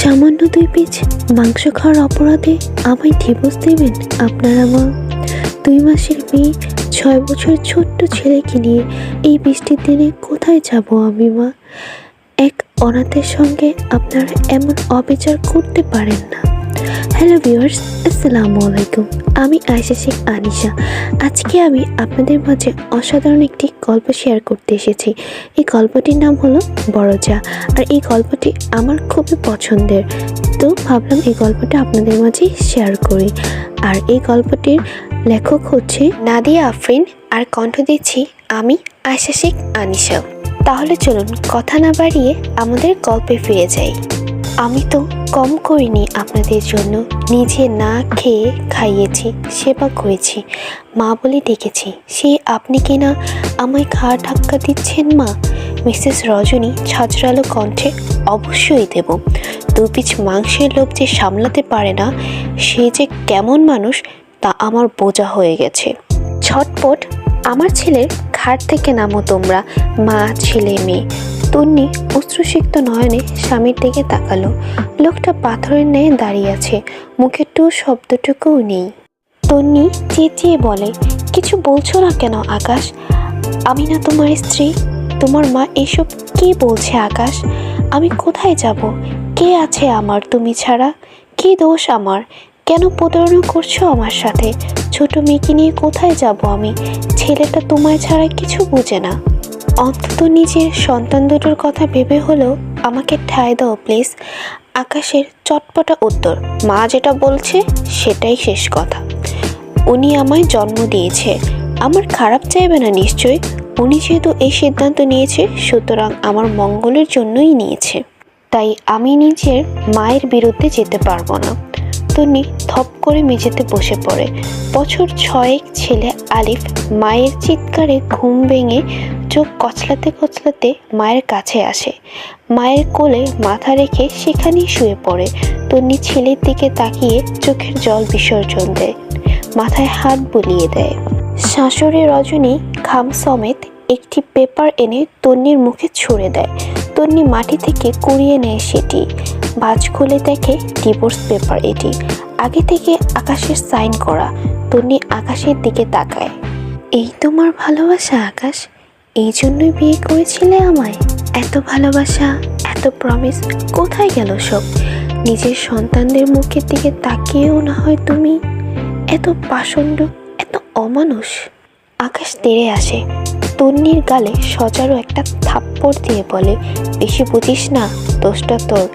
সামান্য দুই পিচ মাংস খাওয়ার অপরাধে আমায় ডিভোর্স দেবেন? আপনারা আমার দুই মাসের মেয়ে, ছয় বছর ছোট্ট ছেলেকে নিয়ে এই বৃষ্টির দিনে কোথায় যাব আমি, মা? এক অনাথের সঙ্গে আপনারা এমন অবিচার করতে পারেন না। হ্যালো ভিউয়ার্স আসসালামু আলাইকুম। আমি আয়শা শেখ আনিশা। আজকে আমি আপনাদের মাঝে অসাধারণ একটি গল্প শেয়ার করতে এসেছি। এই গল্পটির নাম হলো বড়জা। আর এই গল্পটি আমার খুবই পছন্দের। তো ভাবলাম এই গল্পটা আপনাদের মাঝে শেয়ার করি। আর এই গল্পটির লেখক হচ্ছে নাদিয়া আফরিন। আর কণ্ঠ দিচ্ছি আমি আয়শা শেখ আনিশা তাহলে চলুন কথা না বাড়িয়ে আমাদের গল্পে ফিরে যাই। আমি তো কম করিনি আপনাদের জন্য। নিজে না খেয়ে খাইয়েছি, সেবা করেছি। মা বলে ডেকেছি, সে আপনি কি না আমায় খাওয়া ধাক্কা দিচ্ছেন মা? মিসেস রজনী ছাজরালো কণ্ঠে, অবশ্যই দেব। দু পিচ মাংসের লোভ যে সামলাতে পারে না, সে যে কেমন মানুষ, তা আমার বোঝা হয়ে গেছে। ছটপট, আমার ছেলের খাট থেকে নামো তোমরা, মা, ছেলে, মেয়ে। তন্নি অশ্রুসিক্ত নয়নে স্বামীর দিকে তাকালো। লোকটা পাথরের ন্যায় দাঁড়িয়ে আছে মুখে টু শব্দটুকুও নেই। তন্নি চেঁচিয়ে বলে, কিছু বলছো না কেন আকাশ? আমি না তোমার স্ত্রী? তোমার মা এসব কি বলছে আকাশ? আমি কোথায় যাব? কে আছে আমার তুমি ছাড়া? কি দোষ আমার? কেন প্রতারণা করছ আমার সাথে? ছোট মেয়েকে নিয়ে কোথায় যাব আমি? ছেলেটা তোমায় ছাড়া কিছু বুঝে না। অন্তত নিজের সন্তান দুটোর কথা ভেবে হলেও আমাকে ঠায় দাও, প্লিজ। আকাশের চটপটা উত্তর। মা যেটা বলছে, সেটাই শেষ কথা। উনি আমায় জন্ম দিয়েছে। আমার খারাপ চাইবে না নিশ্চয় উনি যেহেতু এই সিদ্ধান্ত নিয়েছে, সুতরাং আমার মঙ্গলের জন্যই নিয়েছে। তাই আমি নিজের মায়ের বিরুদ্ধে যেতে পারব না। তন্নি থপ করে মেঝেতে বসে পড়ে। বছর ছয়েক ছেলে আলিফ মায়ের চিৎকারে ঘুম ভেঙে চোখ কচলাতে কচলাতে মায়ের কাছে আসে। মায়ের কোলে মাথা রেখে সেখানেই শুয়ে পড়ে। তন্নি ছেলের দিকে তাকিয়ে চোখের জল বিসর্জন দেয়। মাথায় হাত বুলিয়ে দেয়। শাশুড়ি রজনী খাম সমেত একটি পেপার এনে তন্নির মুখে ছুঁড়ে দেয়। তন্নি মাটি থেকে কুড়িয়ে নেয় সেটি। বাজ খুলে দেখে ডিভোর্স পেপার এটি। আগে থেকে আকাশের সাইন করা। তন্নি আকাশের দিকে তাকায়। এই তোমার ভালোবাসা, আকাশ? এই জন্যই বিয়ে করেছিলে আমায়? এত ভালোবাসা, এত প্রমিস কোথায় গেল সব? নিজের সন্তানদের মুখের দিকে তাকিয়েও না হয় তুমি? এত পাষণ্ড, এত অমানুষ? আকাশ তেড়ে আসে। তন্নির গালে সজারু একটা থাপ্পড় দিয়ে বলে বেশি বুঝিস না দোষটা তোর।